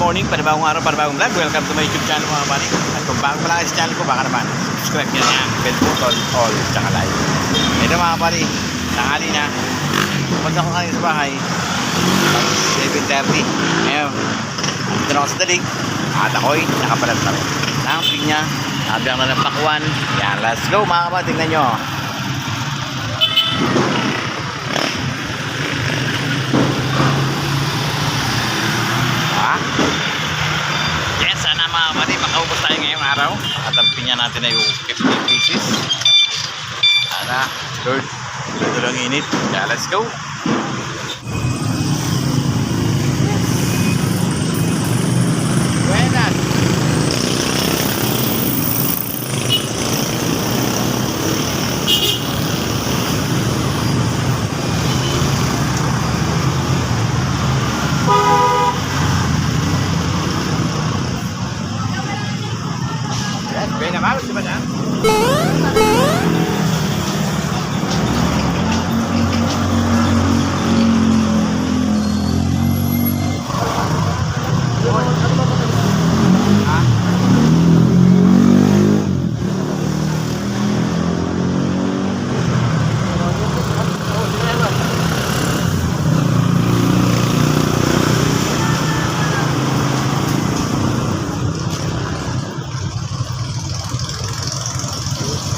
morning, panibagong araw, panibagong vlog. Welcome to my YouTube channel mga kapatid. At kung bago pa lang kayo sa channel ko, baka naman, subscribe nyo na. Bell button, all, tsaka like. Ito mga kapatid, tanghali na. Pumunta ko kanina sa bahay. 7.30. Ngayon, dito na ako sa dalig. At ako'y nakapalat na rin. Ng pinya, nabiyak na ng pakwan. Yan, let's go mga kapatid. Tingnan nyo. Araw. At ang pinya natin ay 50 pieces. Sana, Lord, ito lang init. Kaya let's go. Buenas. Yes, buena malos, di ba na?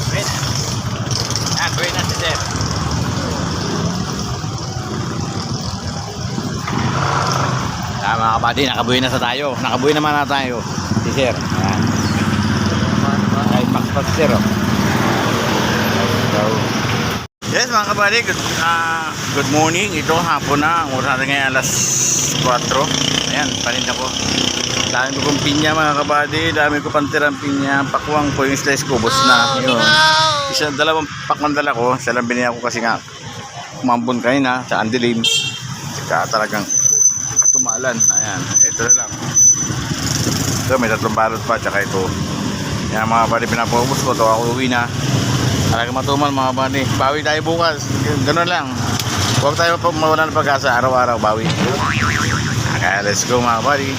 Buena. Yan, buena si Sir. Yan mga kapatid, nakabuhay na sa tayo. Nakabuhay naman na tayo. Si Sir. Yan. Ay, pakpak Sir. Oh. Yes mga kapatid, good, ah, good morning. Ito hapon na. Ang oras natin ngayon alas 4. Ayan, paninda ko. Dami ko pong pinya mga kapatid. Dami ko pang tirang pinya. Pakuwang po yung slice ko. Bus na. Yun. Isa, dalawang pakwan dala ko. Isa lang binigyan ko kasi nga kumambon kayo na sa andilim. Saka talagang tumalan. Ayan. Ito na lang. Ito may tatlong balot pa. Tsaka ito. Yan mga kapatid pinapaubos ko. Ito ako uwi na. Talagang matumal mga kapatid. Bawi tayo bukas. Ganun lang. Huwag tayo pa mawala ng pag-asa. Araw-araw bawi. Okay, let's go mga kapatid.